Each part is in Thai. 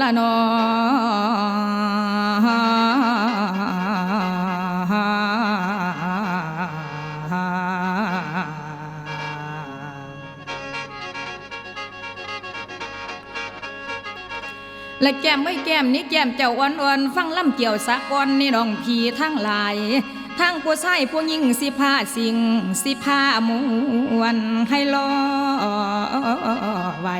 ละนอและแก้มไม่แก้มนี่แก้มเจ้าอ่อนฟังล่ำเกี่ยวสะกอนนี่น้องพีทั้งหลายทั้งผู้ชายผู้หญิงสิพาสิงสิพามวนให้รอไว้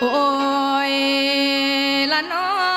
โอ้ยละนอ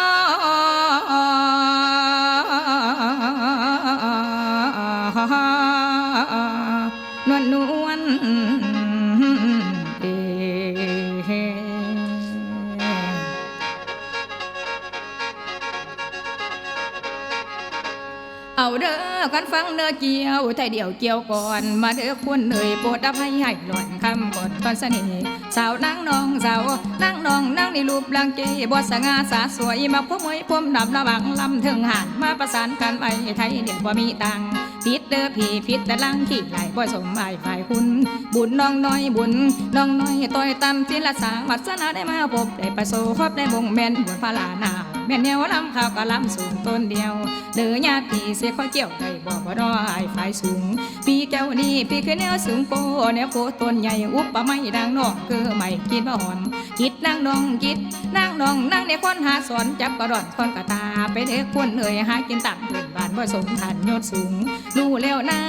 กันฟังเด้อเกี่ยวไทยเดียวเกี่ยวก่อน มาเด้อควรเนยโปรดอภัยให้หล่อนคำก่อนตอนเสน่ห์สาวนางน้องสาวนางน้องนางในรูปร่างเกบสง่าสาสวยมาพวมวยพวมดับระบังลำถึงหานมาประสานกันไว้ไทยเดียวบ่มีตังค์ผิดเด้อพี่ผิดแต่ลังขี้ไหลบ่สมหมายฝ่ายคุณ บุญน้องน้อยบุญน้องน้อยต่อยตันที่ละสางวัสนาได้มาพบได้ประสบพบได้บงแม่นบุญพลานา แม่นแนวลำข้าวกะลำสูงต้นเดียว เด้อญาตีเสียข้อเกี่ยวได้บอกว่าน้อยฝ่ายสูงพี่แก้วนี่พี่คือแนวสูงโกแนวโกต้นใหญ่อุปไม่ดังนอกคือไม่กินบ่อ่อนคิดนางนองคิดนางนองนางในคนหาสอนจับกระดอนคนกระตาไปเด็กคนเอ่ยหากินตับตื่นบานบ่สมฐานยศสูงรู้แล้วนะ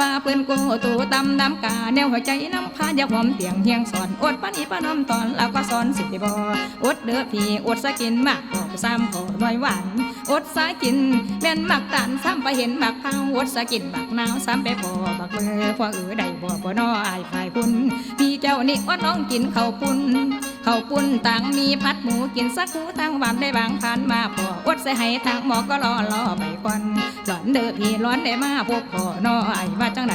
ว่าเพื่อนโกตัวตำน้ำกาแนวหัวใจน้ำพาอยากหอมเตียงเฮียงสอนอดปานีปานอมตอนแล้วก็สอนสิบบ่อดเด้อพี่อดสะกินมากบอกซ้ำขอหน่อยหวานอดสากินแม่นมักตานซ้ำไปเห็นมักเผาอดสากินมักหนาวซ้ำไปพอบักเบอพอเออได้บ่บ่น้ออายฝ่ายคุณพี่เจ้านี่อดน้องกินข้าวปุ้นข้าวปุ้นต่างมีพัดหมูกินสักคูทั้งวันได้บางผ่านมาพออดใส่ให้ทางหมอก็รอรอไปก่อนหลอนเด้อพี่ร้อนได้มาพบพ่อน้ออายว่าจังไหน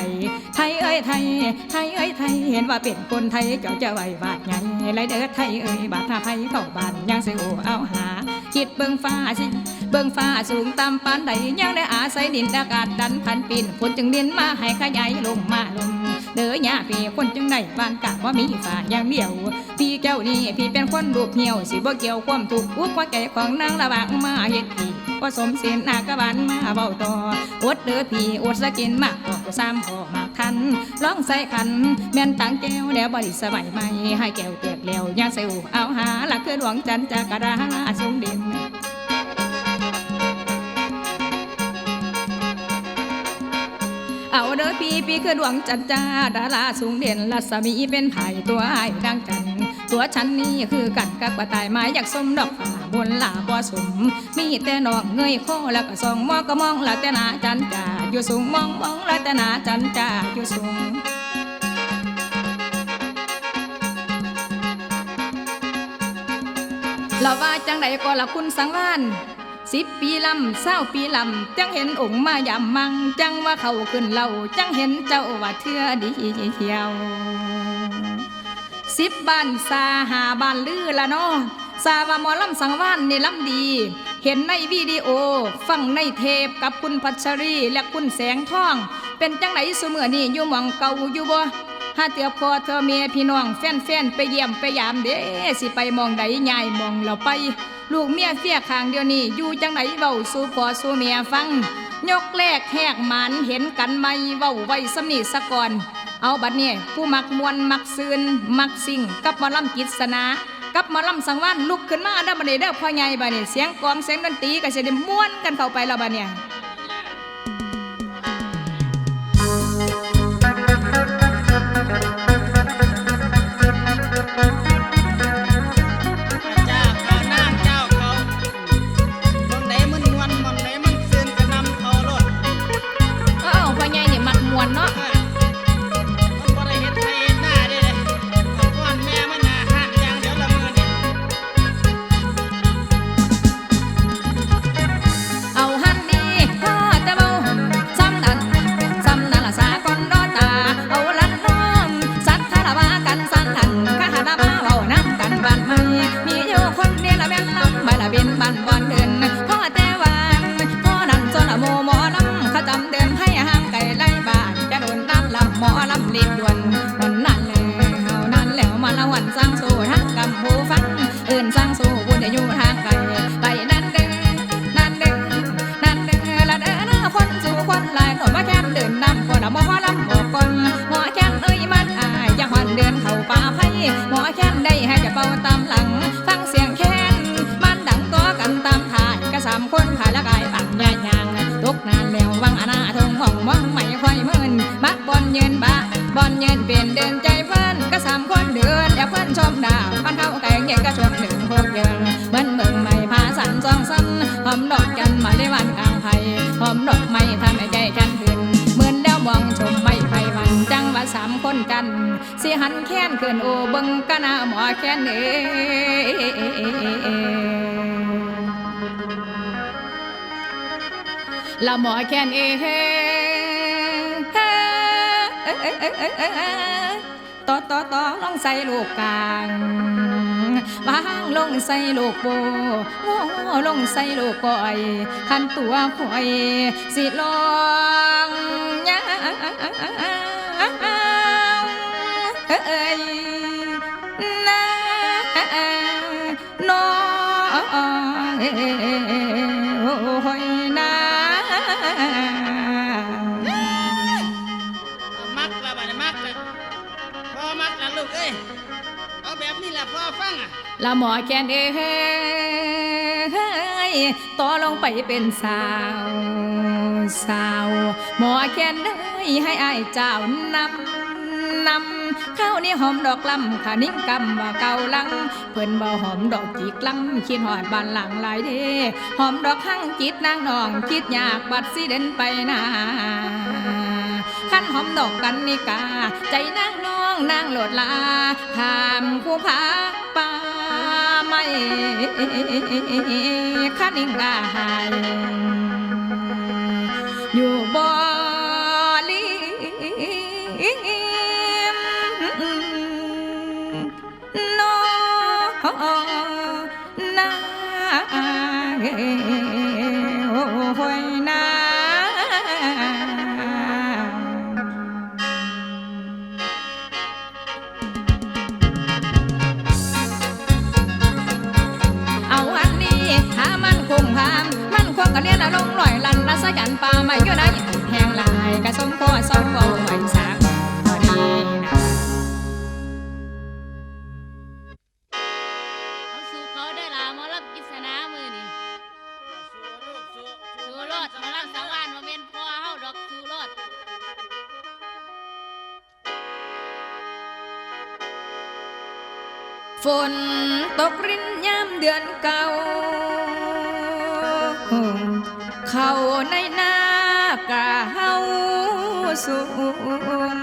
ไทยเอ้ยไทยไทยเอ้ยไทยเห็นว่าเป็นคนไทยเจ้าจะไหวบาดไงไรเด้อไทยเอ้ยบาดท่าไทยเข้าบ้านยังสิโอเอาหาคิดเบิ่งฟ้าสิเบิ่งฟ้าสูงต่ำปานใดยังได้อาศัยดินอากาศดันพันปีนฝนจึงเดินมาให้ขยายลงมาลงเด้อหญ้าพี่คนจึงได้บ้านกะว่ามีฟ้าอย่างเดียว พี่เจ้านี่พี่เป็นคนรูปเหี่ยวสิบ่เกี่ยวความถูกอุกว่าใจของนางระบางมาเฮ็ดพี่ ผสมเส้นหน้ากระบาลมาเบาต่ออดเด้อพี่อดสกินมากก็ซ้ำพอมากทันร้องใส่ขันแม่นตังแก้วแล้วบริสมัยใหมให้แก้วแตกแล้วย่าเซลเอาหาหลักคือดวงจันทร์จากกระดาสูงเด่นเอาเด้อพี่พี่คือดวงจันจ้าดาราสูงเด่นรัศมีเป็นไผ่ตัวไอ้ดังจัน ตัวฉันนี่คือกันกับกระต่ายไม้อยากสมดอกฟ้าบนลาบ่สม มีแต่นอกเงยคอแล้วก็ส่องมองก็มองละแต่นาจันจ้าอยู่สูงมองมองละแต่นาจันจ้าอยู่สูงเราว่าจังใดก็ละคุณสังวานสิบปีลำเศร้าปีลำ จังเห็นองค์มายำมัง จังว่าเขาขึ้นเราจังเห็นเจ้าว่าเทือดีเที่ยว สิบบ้านซาหาบ้านลือละเนาะซาว่ามอลำสังวานในลำดี เห็นในวิดีโอ ฟังในเทปกับคุณพัชรีและคุณแสงทอง เป็นจังไหนสมือนี่อยู่หมองเก่าอยู่บ่หาเตือพอเธอเมียพี่น้องแฟนแฟนๆไปเยี่ยมไปยามเด้สิไปมองใดยายมองเราไป ลูกเมียเฟียข้างเดียวนี้อยู่จังไหนเว้าสู่พอสู่เมียฟัง ยกแรกแหกมันเห็นกันไหมเว้าไว้สำนีสะก่อน เอาบัดนี้ผู้มักมวนมักซืนมักสิ่งกับมอลำกิจสนากับมอลำสังวานลุกขึ้นมาเด้อบัดนี้เด้อพ่อใหญ่บัดนี้เสียงกองเสียงดนตรีก็สิได้ม้วนกันเข้าไปแล้วบัดเนี่ สามคนเดินอย่าเพิ่นชมดาวมันเข้าแกงเย็นก็ชมหนึ่งพวกเยินเหมือนเบิ่งไม่พาสันสองสันหอมดอกกันมาในวันกลางไผ่หอมดอกไม้ทำให้ใจกันขึ้นเหมือนเดาวมองชมไม่ไผ่วันจังว่าสามคนกันสิหันแค้นเกินโอเบิงกะนาหมอแค้นเอ้ละหมอแค้นเอ้ ต่อต่อต่อลองใส่ลูกกลางวางลงใส่ลูกโบโง่ลงใส่ลูกก้อยขันตัวข่อยสิลองยาเอ้ยนะน้องเอ้ยนะเอา ละพ่อฟังอะละหมอแคนเอ้ยต่อลงไปเป็นสาวสาว หมอแคนเอ้ยให้อายเจ้านำนำข้าวนี่หอมดอกลำขานิ่งกำว่าเกาลัง เพิ่นบ่หอมดอกจีกลำคิดหอดบานหลังหลายเด้หอมดอกหั่งจิตนางนองคิดอยากบัดสิเด่นไปนา ขั้นหอมดอกกันนิกา ใจนางน้องนางโหลดลาถามผู้พาป่าไม่ขันิงกาหาย กันเลียนลงลอยลันรัศยันป่าไม่อยู่ในแหงลายกระสมพ่อสมบ่ไหวสากพอดีนะเอาสู่เขาได้ล่ะหมอลำกิษณามือนี่สู้ลูกสู้สู่รถหมอลำสาวานมาเม่นพ่อเฮาดอกสู่รถฝนตกรินยามเดือนเก่า เข้าในหน้ากะเฮาสูน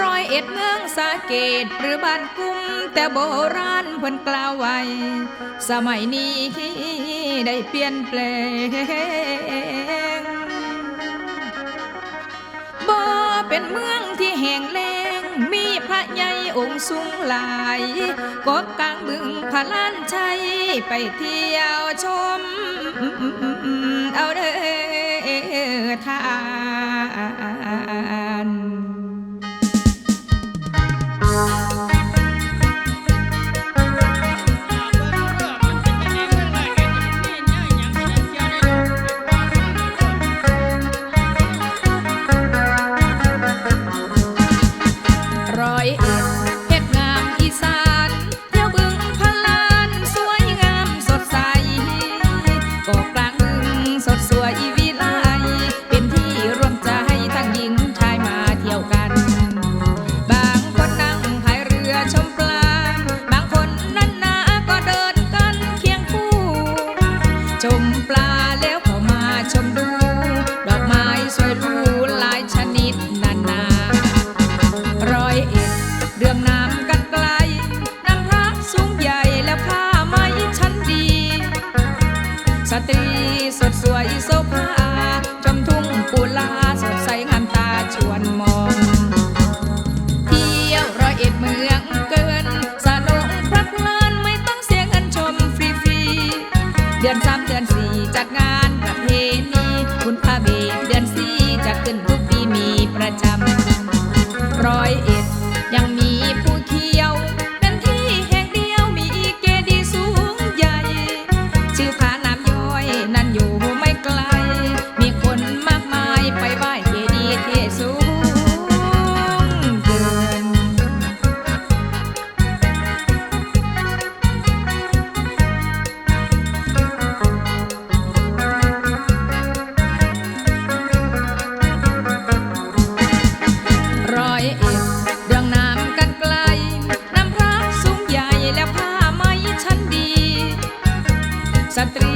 รอยเอ็ดเมืองสาเกตหรือบ้านกุ้มแต่โบราณเพิ่นกล่าวไว้ สมัยนี้ได้เปลี่ยนแปลงบ่เป็นเมืองที่แห่งแล้งมีพระใหญ่องค์สูงหลายกบกลางบึงพระล้านชัยไปเที่ยวชม เอาเด้อทา a.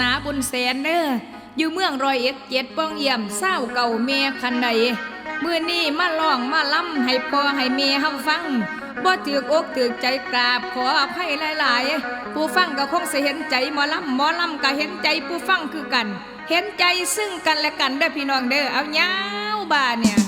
นาบุญแสนเด้ออยู่เมืองรอยเอ็ดเจ็ดป้องเยี่ยมเศร้าเก่าเมียคันใดเมื่อนี้มาล่องมาล้ำให้พอให้เมียเฮาฟังบ่ถือกอกถือกใจกราบขออภัยหลาย ๆ ผู้ฟังก็คงสิเห็นใจหมอลำหมอลำก็เห็นใจผู้ฟังคือกัน เห็นใจซึ่งกันและกันเด้อพี่น้องเด้อเอาเงาบ้าเนี่ย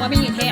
มามีแท้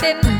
เต้น